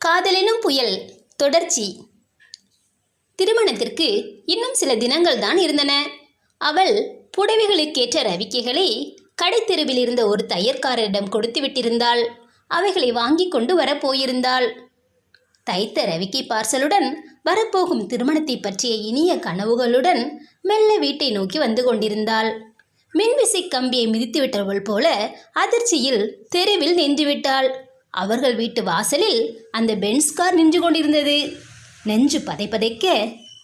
காதலினும் புயல் தொடர்ச்சி. திருமணத்திற்கு இன்னும் சில தினங்கள் தான் இருந்தன. அவள் புடவைகளுக்கேற்ற ரவிக்கைகளை கடைத்தெருவில் இருந்த ஒரு தையற்காரரிடம் கொடுத்து விட்டிருந்தாள். அவைகளை வாங்கி கொண்டு வரப் போயிருந்தாள். தைத்த ரவிக்கை பார்சலுடன் வரப்போகும் திருமணத்தை பற்றிய இனிய கனவுகளுடன் மெல்ல வீட்டை நோக்கி வந்து கொண்டிருந்தாள். மின்விசை கம்பியை மிதித்து விட்டவள் போல அதிர்ச்சியில் தெருவில் நின்றுவிட்டாள். அவர்கள் வீட்டு வாசலில் அந்த பென்ஸ் கார் நின்று கொண்டிருந்தது. நெஞ்சு பதைப்பதைக்க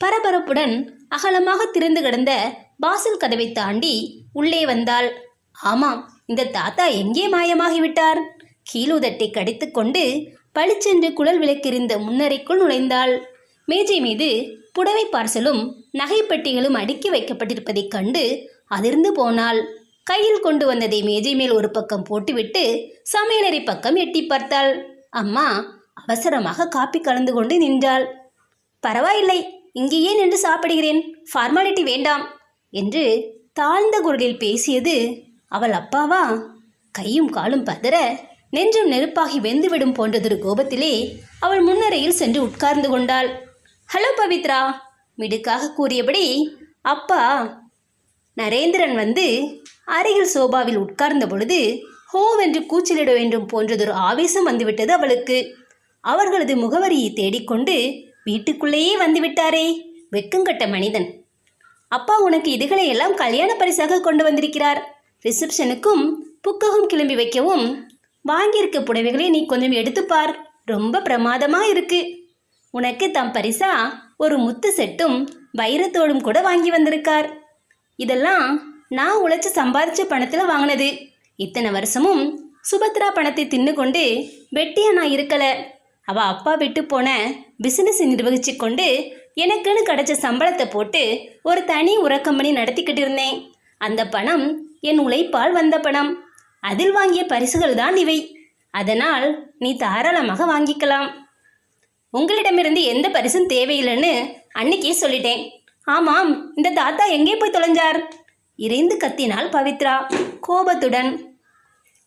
பரபரப்புடன் அகலமாக திறந்து கிடந்த வாசல் கதவை தாண்டி உள்ளே வந்தாள். ஆமாம் இந்த தாத்தா எங்கே மாயமாகிவிட்டார்? கீழுதட்டை கடித்துக்கொண்டு பளிச்சென்று குழல் விளக்கிருந்த முன்னறைக்குள் நுழைந்தாள். மேஜை மீது புடவை பார்சலும் நகைப்பெட்டிகளும் அடுக்கி வைக்கப்பட்டிருப்பதைக் கண்டு அதிர்ந்து போனாள். கையில் கொண்டு வந்ததை மேஜை மேல் ஒரு பக்கம் போட்டுவிட்டு சமையலறை பக்கம் எட்டி பார்த்தாள். அம்மா அவசரமாக காப்பி கலந்து கொண்டு நின்றாள். பரவாயில்லை இங்கேயே நின்று சாப்பிடுகிறேன்? ஃபார்மாலிட்டி வேண்டாம் என்று தாழ்ந்த குரலில் பேசியது அவள் அப்பாவா? கையும் காலும் பதற நெஞ்சும் நெருப்பாகி வெந்துவிடும் போன்றதொரு கோபத்திலே அவள் முன்னரையில் சென்று உட்கார்ந்து கொண்டாள். ஹலோ பவித்ரா மிடுக்காக கூறியபடி அப்பா நரேந்திரன் வந்து அருகில் சோபாவில் உட்கார்ந்த பொழுது ஹோவென்று கூச்சலிட வேண்டும் போன்றதொரு ஆவேசம் வந்துவிட்டது அவளுக்கு. அவர்களது முகவரியை தேடிக்கொண்டு வீட்டுக்குள்ளேயே வந்துவிட்டாரே வெக்கங்கட்ட மனிதன். அப்பா உனக்கு இதுகளை எல்லாம் கல்யாண பரிசாக கொண்டு வந்திருக்கிறார். ரிசப்ஷனுக்கும் புக்ககம் கிளம்பி வைக்கவும் வாங்கியிருக்க புடவைகளை நீ கொஞ்சம் எடுத்துப்பார் ரொம்ப பிரமாதமா இருக்கு. உனக்கு தம் பரிசா ஒரு முத்து செட்டும் வைரத்தோடும் கூட வாங்கி வந்திருக்கார். இதெல்லாம் நான் உழைச்சி சம்பாதிச்ச பணத்தில் வாங்கினது. இத்தனை வருஷமும் சுபத்ரா பணத்தை தின்னு கொண்டு வெட்டியா நான் இருக்கலை. அவள் அப்பா விட்டு போன பிசினஸ் நிர்வகிச்சு கொண்டு எனக்குன்னு கிடைச்ச சம்பளத்தை போட்டு ஒரு தனி உறக்கம்பணி நடத்திக்கிட்டு இருந்தேன். அந்த பணம் என் உழைப்பால் வந்த பணம். அதில் வாங்கிய பரிசுகள் தான் இவை. அதனால் நீ தாராளமாக வாங்கிக்கலாம். உங்களிடமிருந்து எந்த பரிசும் தேவையில்லைன்னு அன்னைக்கே சொல்லிட்டேன். ஆமாம் இந்த தாத்தா எங்கே போய் தொலைஞ்சார்? இறைந்து கத்தினாள் பவித்ரா கோபத்துடன்.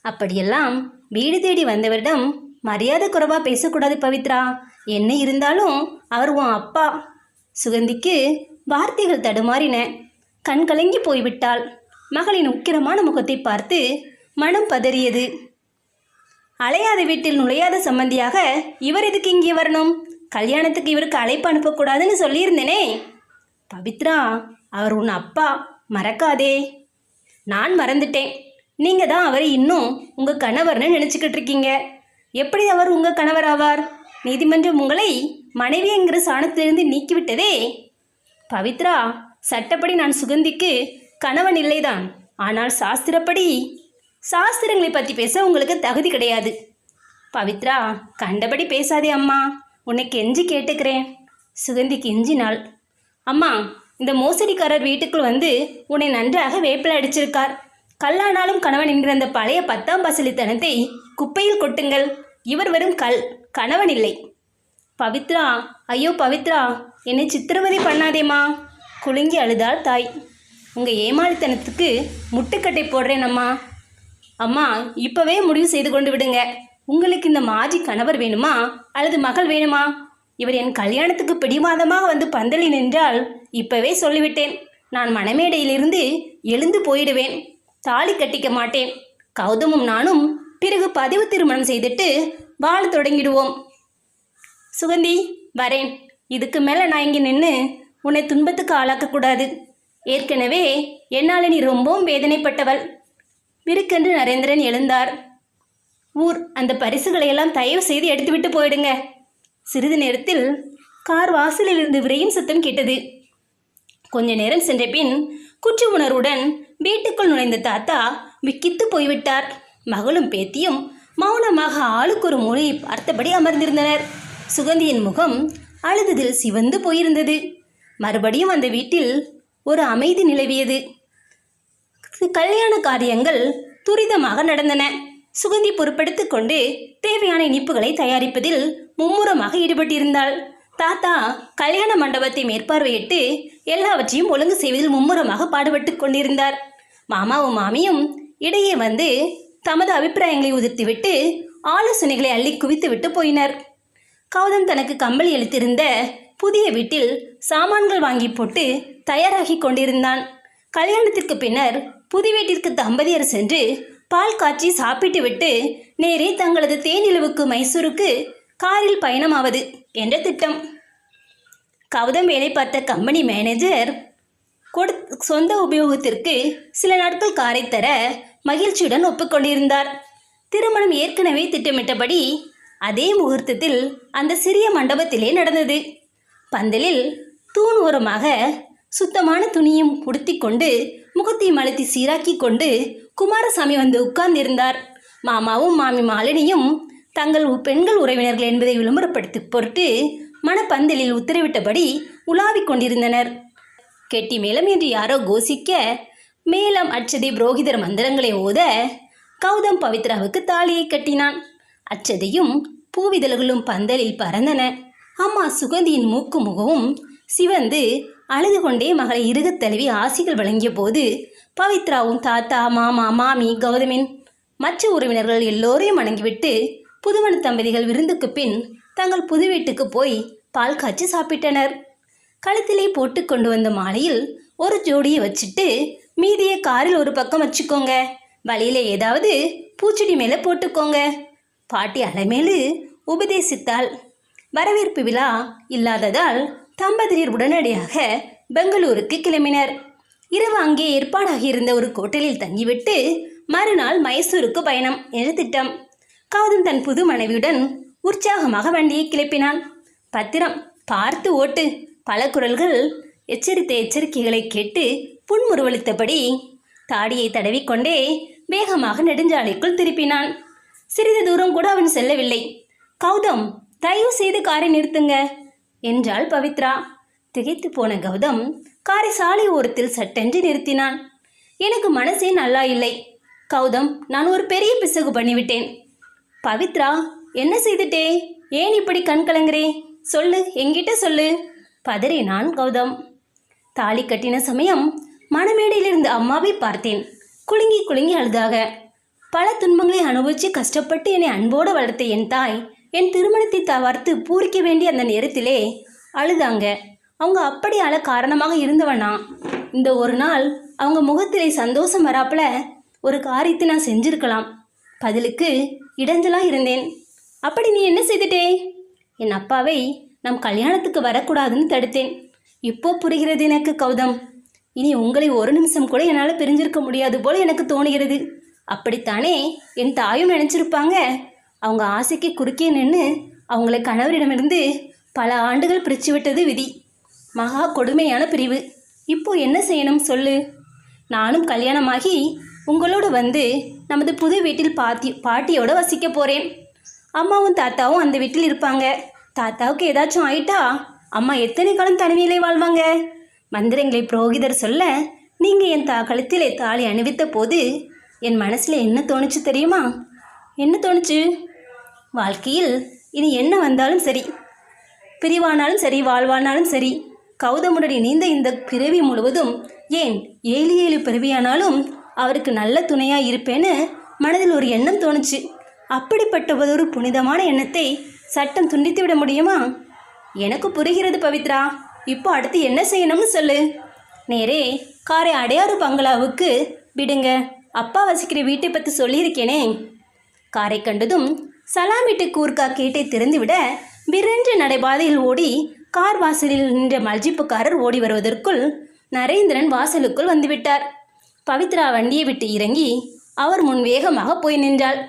அப்படியெல்லாம் வீடு தேடி வந்தவரிடம் மரியாதை குறைவாக பேசக்கூடாது பவித்ரா. என்ன இருந்தாலும் அவர் உன் அப்பா. சுகந்திக்கு வார்த்தைகள் தடுமாறின. கண் கலங்கி போய்விட்டாள். மகளின் உக்கிரமான முகத்தை பார்த்து மனம் பதறியது. அலையாத வீட்டில் நுழையாத சம்பந்தியாக இவர் எதுக்கு இங்கே வரணும்? கல்யாணத்துக்கு இவருக்கு அழைப்பு அனுப்பக்கூடாதுன்னு சொல்லியிருந்தேனே. பவித்ரா அவர் உன் அப்பா. மறக்காதே. நான் மறந்துட்டேன். நீங்கள் தான் அவரை இன்னும் உங்கள் கணவர்னு நினச்சிக்கிட்டு இருக்கீங்க எப்படி அவர் உங்கள் கணவர் ஆவார்? நீதிமன்றம் உங்களை மனைவிங்கிற சாணத்திலிருந்து நீக்கிவிட்டதே. பவித்ரா சட்டப்படி நான் சுகந்திக்கு கணவன் இல்லைதான். ஆனால் சாஸ்திரப்படி சாஸ்திரங்களை பற்றி பேச உங்களுக்கு தகுதி கிடையாது. பவித்ரா கண்டபடி பேசாதே அம்மா. உன்னை கெஞ்சி கேட்டுக்கிறேன். சுகந்தி கெஞ்சினாள் அம்மா இந்த மோசடிக்காரர் வீட்டுக்குள் வந்து உன்னை நன்றாக வேப்பில அடிச்சிருக்கார். கல்லானாலும் கணவன் என்கிற அந்த பழைய பத்தாம் பசலித்தனத்தை குப்பையில் கொட்டுங்கள். இவர் வரும் கல் கணவன் இல்லை. பவித்ரா ஐயோ பவித்ரா என்னை சித்திரவதை பண்ணாதேம்மா. குலுங்கி அழுதாள் தாய். உங்கள் ஏமாளித்தனத்துக்கு முட்டுக்கட்டை போடுறேன் அம்மா. அம்மா இப்போவே முடிவு செய்து கொண்டு விடுங்க. உங்களுக்கு இந்த மாஜி கணவர் வேணுமா? அல்லது மகள் வேணுமா? இவர் என் கல்யாணத்துக்கு பிடிவாதமாக வந்து பந்தலி நின்றால் இப்பவே சொல்லிவிட்டேன். நான் மணமேடையிலிருந்து எழுந்து போயிடுவேன். தாலி கட்டிக்க மாட்டேன். கௌதமும் நானும் பிறகு பதிவு திருமணம் செய்துட்டு வாழ தொடங்கிடுவோம். சுகந்தி வரேன். இதுக்கு மேலே நான் இங்கே நின்று உன்னை துன்பத்துக்கு ஆளாக்கக்கூடாது ஏற்கனவே என்னால் நீ ரொம்பவும் வேதனைப்பட்டவள். விருக்கென்று நரேந்திரன் எழுந்தார். ஊர் அந்த பரிசுகளையெல்லாம் தயவு செய்து எடுத்துவிட்டு போயிடுங்க. சிறிது நேரத்தில் கார் வாசலில் இருந்து விரையும் சத்தம் கேட்டது. கொஞ்ச நேரம் சென்ற பின் குற்ற உணர்வுடன் வீட்டுக்குள் நுழைந்த தாத்தா விக்கித்து போய்விட்டார். மகளும் பேத்தியும் மௌனமாக ஆளுக்கு ஒரு மூலையை பார்த்தபடி அமர்ந்திருந்தனர். சுகந்தியின் முகம் அழுததில் சிவந்து போயிருந்தது. மறுபடியும் அந்த வீட்டில் ஒரு அமைதி நிலவியது. கல்யாண காரியங்கள் துரிதமாக நடந்தன. சுகந்தி பொறுப்பெடுத்துக் கொண்டு தேவையான இனிப்புகளை தயாரிப்பதில் மும்முரமாக ஈடுபட்டிருந்தாள். தாத்தா கல்யாண மண்டபத்தை மேற்பார்வையிட்டு எல்லாவற்றையும் ஒழுங்கு செய்வதில் மும்முரமாக பாடுபட்டு கொண்டிருந்தார். மாமாவும் மாமியும் இடையே வந்து தமது அபிப்பிராயங்களை உதிர்த்துவிட்டு ஆலோசனைகளை அள்ளி குவித்துவிட்டு போயினர். கௌதம் தனக்கு கம்பளி அளித்திருந்த புதிய வீட்டில் சாமான்கள் வாங்கி போட்டு தயாராகி கொண்டிருந்தான். கல்யாணத்திற்கு பின்னர் புது வீட்டிற்கு தம்பதியர் சென்று பால் காய்ச்சி சாப்பிட்டு விட்டு நேரே தங்களது தேனிலவுக்கு மைசூருக்கு காரில் பயணமாவது என்ற திட்டம். கவுதம் வேலை பார்த்த கம்பெனி மேனேஜர் கொடு சொந்த உபயோகத்திற்கு சில நாட்கள் காரை தர மகிழ்ச்சியுடன் ஒப்புக்கொண்டிருந்தார். திருமணம் ஏற்கனவே திட்டமிட்டபடி அதே முகூர்த்தத்தில் அந்த சிறிய மண்டபத்திலே நடந்தது. பந்தலில் தூண் ஓரமாக சுத்தமான துணியும் உடுத்திக்கொண்டு முகத்தையும் அழுத்தி சீராக்கி கொண்டு குமாரசாமி வந்து உட்கார்ந்திருந்தார். மாமாவும் மாமி மாலினியும் தங்கள் பெண்கள் உறவினர்கள் என்பதை விளம்பரப்படுத்தி பொருட்டு மணப்பந்தலில் உத்தரவிட்டபடி உலாவிக் கொண்டிருந்தனர். கெட்டி மேளம் என்று யாரோ கோசிக்க மேளம் அச்சதை புரோகிதர் மந்திரங்களை ஓத கௌதம் பவித்ராவுக்கு தாலியை கட்டினான். அச்சதையும் பூவிதழ்களும் பந்தலில் பறந்தன. அம்மா சுகந்தியின் மூக்கு முகமும் சிவந்து அழுது கொண்டே மகளை இறுகத் தழுவி ஆசிகள் வழங்கிய போது பவித்ராவும் தாத்தா மாமா மாமி கௌதமின் மற்ற உறவினர்கள் எல்லோரையும் வணங்கிவிட்டு புதுமண தம்பதிகள் விருந்துக்கு பின் தங்கள் புது வீட்டுக்கு போய் பால் காய்ச்சி சாப்பிட்டனர். கழுத்திலே போட்டு கொண்டு வந்த மாலையில் ஒரு ஜோடியை வச்சுட்டு மீதியை காரில் ஒரு பக்கம் வச்சுக்கோங்க. வழியில் ஏதாவது பூச்செடி மேலே போட்டுக்கோங்க. பாட்டி அலைமேலு உபதேசித்தாள். வரவேற்பு விழா இல்லாததால் தம்பதியர் உடனடியாக பெங்களூருக்கு கிளம்பினர். இரவு அங்கே ஏற்பாடாகியிருந்த ஒரு கோட்டலில் தங்கிவிட்டு மறுநாள் மைசூருக்கு பயணம் என்ற திட்டம் கௌதம் தன் புது மனைவியுடன் உற்சாகமாக வண்டியை கிளப்பினான். பத்திரம் பார்த்து ஓட்டு பல குரல்கள் எச்சரித்த எச்சரிக்கைகளை கேட்டு புன்முறுவளித்தபடி தாடியை தடவிக்கொண்டே வேகமாக நெடுஞ்சாலைக்குள் திருப்பினான். சிறிது தூரம் கூட அவன் செல்லவில்லை. கௌதம் தயவு செய்து காரை நிறுத்துங்க. என்றாள் பவித்ரா. திகைத்து போன கௌதம் காரை சாலை ஓரத்தில் சட்டென்று நிறுத்தினான். எனக்கு மனசே நல்லா இல்லை. கௌதம் நான் ஒரு பெரிய பிசகு பண்ணிவிட்டேன். பவித்ரா என்ன செய்துட்டே? ஏன் இப்படி கண் கலங்குறே? சொல்லு என்கிட்ட சொல்லு. பதறினான் கௌதம். தாலி கட்டின சமயம் மணமேடையிலிருந்து அம்மாவை பார்த்தேன். குலுங்கி குலுங்கி அழுதாக. பல துன்பங்களை அனுபவித்து கஷ்டப்பட்டு என்னை அன்போடு வளர்த்த என் தாய் என் திருமணத்தை தவிர்த்து பூரிக்க வேண்டிய அந்த நேரத்திலே அழுதாங்க. அவங்க அப்படி அழ காரணமாக இருந்தவனா? இந்த ஒரு நாள் அவங்க முகத்திலே சந்தோஷம் வராப்புல ஒரு காரியத்தை நான் செஞ்சிருக்கலாம். பதிலுக்கு இடைஞ்சலாக இருந்தேன். அப்படி நீ என்ன செய்துட்டே? என் அப்பாவை நம் கல்யாணத்துக்கு வரக்கூடாதுன்னு தடுத்தேன். இப்போ புரிகிறது எனக்கு கௌதம். இனி உங்களை ஒரு நிமிஷம் கூட என்னால் பிரிஞ்சிருக்க முடியாது போல எனக்கு தோணுகிறது. அப்படித்தானே என் தாயும் நினச்சிருப்பாங்க. அவங்க ஆசைக்கு குறுக்கே நின்று அவங்களை கணவரிடமிருந்து பல ஆண்டுகள் பிரித்து விட்டது விதி. மகா கொடுமையான பிரிவு. இப்போ என்ன செய்யணும் சொல்லு. நானும் கல்யாணமாகி உங்களோட வந்து நமது புது வீட்டில் பாட்டி பாட்டியோட வசிக்க போகிறேன் அம்மாவும் தாத்தாவும் அந்த வீட்டில் இருப்பாங்க. தாத்தாவுக்கு ஏதாச்சும் ஆயிட்டா அம்மா எத்தனை காலம் தனிமையிலே வாழ்வாங்க? மந்திரங்களை புரோகிதர் சொல்ல நீங்கள் என் தா கழுத்திலே தாலி அணிவித்த போது என் மனசில் என்ன தோணுச்சு தெரியுமா? என்ன தோணுச்சு? வாழ்க்கையில் இனி என்ன வந்தாலும் சரி பிரிவானாலும் சரி வாழ்வானாலும் சரி கௌதமுடன் இணைந்த இந்த பிறவி முழுவதும் ஏன் ஏழு ஏழு பிறவியானாலும் அவருக்கு நல்ல துணையாக இருப்பேன்னு மனதில் ஒரு எண்ணம் தோணுச்சு. அப்படிப்பட்ட ஒரு புனிதமான எண்ணத்தை சட்டம் துண்டித்து விட முடியுமா? எனக்கு புரிகிறது பவித்ரா. இப்போ அடுத்து என்ன செய்யணும்னு சொல்லு. நேரே காரை அடையாறு பங்களாவுக்கு விடுங்க. அப்பா வசிக்கிற வீட்டை பற்றி சொல்லியிருக்கேனே. காரை கண்டதும் சலாமிட்டு கூர்க்கா கேட்டை திறந்துவிட விரென்று நடைபாதையில் ஓடி கார் வாசலில் நின்ற மல்ஜிப்புக்காரர் ஓடி வருவதற்குள் நரேந்திரன் வாசலுக்குள் வந்துவிட்டார். பவித்ரா வண்டியை விட்டு இறங்கி அவர் முன் வேகமாக போய் நின்றாள்.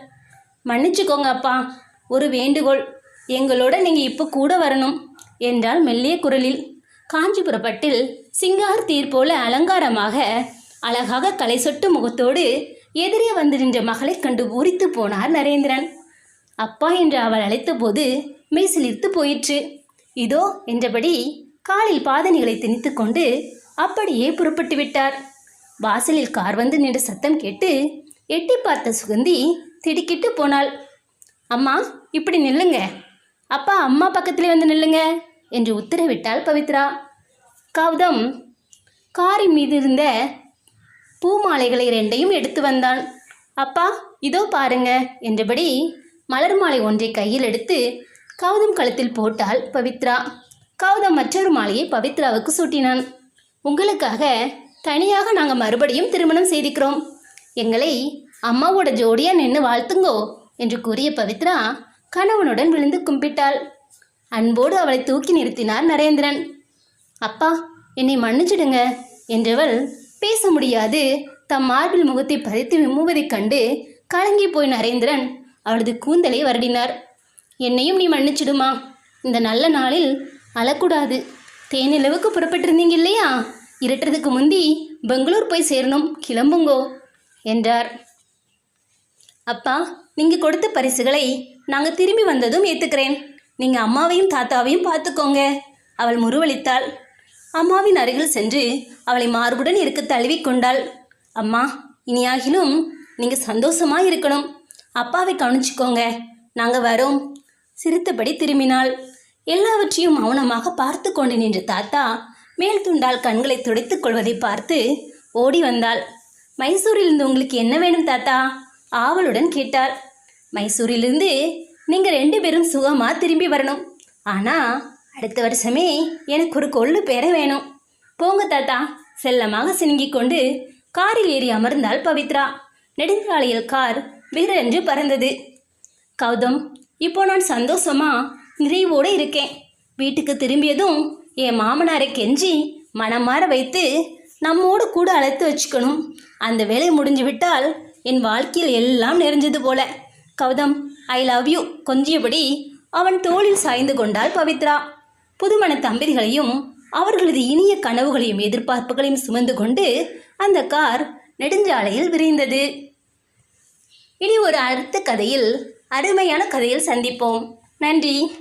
மன்னிச்சுக்கோங்க அப்பா ஒரு வேண்டுகோள். எங்களோட நீங்கள் இப்போ கூட வரணும் என்றால் மெல்லிய குரலில். காஞ்சிபுரப்பட்டில் சிங்கார் தீர் போல அலங்காரமாக அழகாக கலை சொட்டு முகத்தோடு எதிரே வந்து நின்ற மகளைக் கண்டு பூரித்து போனார் நரேந்திரன். அப்பா என்று அவள் அழைத்தபோது மெய் சிலிர்த்து போயிற்று. இதோ என்றபடி காலில் பாதணிகளை திணித்து கொண்டு அப்படியே புறப்பட்டு விட்டார். வாசலில் கார் வந்து நின்ற சத்தம் கேட்டு எட்டி பார்த்த சுகந்தி திடுக்கிட்டு போனாள். அம்மா இப்படி நில்லுங்க. அப்பா அம்மா பக்கத்திலே வந்து நில்லுங்க என்று உத்தரவிட்டாள் பவித்ரா. கௌதம். காரின் மீது இருந்த பூ மாலைகளை ரெண்டையும் எடுத்து வந்தான். அப்பா இதோ பாருங்க என்றபடி மலர் மாலை ஒன்றை கையில் எடுத்து கௌதம் கழுத்தில் போட்டாள் பவித்ரா. கௌதம் மற்றொரு மாலையை பவித்ராவுக்கு சூட்டினான். உங்களுக்காக தனியாக நாங்கள் மறுபடியும் திருமணம் செய்திக்கிறோம் எங்களை அம்மாவோட ஜோடியாக நின்று வாழ்த்துங்கோ என்று கூறிய பவித்ரா கணவனுடன் விழுந்து கும்பிட்டாள். அன்போடு அவளை தூக்கி நிறுத்தினார் நரேந்திரன். அப்பா என்னை மன்னிச்சிடுங்க என்றவள் பேச முடியாது. தம் மார்பில் முகத்தை பதித்து விம்முவதைக் கண்டு கலங்கி போய் நரேந்திரன் அவளது கூந்தலை வருடினார். என்னையும் நீ மன்னிச்சிடுமா? இந்த நல்ல நாளில் அழக்கூடாது. தேனிலவுக்கு புறப்பட்டிருந்தீங்க இல்லையா இருட்டுறதுக்கு முந்தி பெங்களூர் போய் சேரணும். கிளம்புங்கோ என்றார். அப்பா நீங்கள் கொடுத்த பரிசுகளை நாங்கள் திரும்பி வந்ததும் ஏற்றுக்கிறேன் நீங்கள் அம்மாவையும் தாத்தாவையும் பார்த்துக்கோங்க அவள் முருவளித்தாள் அம்மாவின் அருகில் சென்று அவளை மார்புடன் இருக்க தழுவிக்கொண்டாள். அம்மா இனியாகிலும் நீங்கள் சந்தோஷமாக இருக்கணும் அப்பாவை கவனிச்சுக்கோங்க. நாங்கள் வரோம். சிரித்தபடி திரும்பினாள். எல்லாவற்றையும் மௌனமாக பார்த்து கொண்டு நின்ற தாத்தா மேல் துண்டால் கண்களை துடைத்துக் கொள்வதை பார்த்து ஓடி வந்தாள். மைசூரிலிருந்து உங்களுக்கு என்ன வேணும் தாத்தா? ஆவலுடன் கேட்டார் மைசூரிலிருந்து நீங்கள் ரெண்டு பேரும் சுகமாக திரும்பி வரணும். ஆனால் அடுத்த வருஷமே எனக்கு ஒரு கொள்ளு பேர வேணும். போங்க தாத்தா. செல்லமாக சினுங்கிக் கொண்டு காரில் ஏறி அமர்ந்தாள் பவித்ரா. நெடுஞ்சாலையில் கார் விரென்று பறந்தது. கௌதம் இப்போ நான் சந்தோஷமா நிறைவோடு இருக்கேன். வீட்டுக்கு திரும்பியதும் என் மாமனாரை கெஞ்சி மனமாற வைத்து நம்மோடு கூட அழைத்து வச்சுக்கணும். அந்த வேலை முடிஞ்சு விட்டால் என் வாழ்க்கையில் எல்லாம் நிறைஞ்சது போல. கௌதம் ஐ லவ் யூ கொஞ்சியபடி அவன் தோளில் சாய்ந்து கொண்டாள் பவித்ரா. புதுமண தம்பதிகளையும் அவர்களது இனிய கனவுகளையும் எதிர்பார்ப்புகளையும் சுமந்து கொண்டு அந்த கார் நெடுஞ்சாலையில் விரைந்தது. இனி ஒரு அடுத்த கதையில் அருமையான கதையில் சந்திப்போம். நன்றி.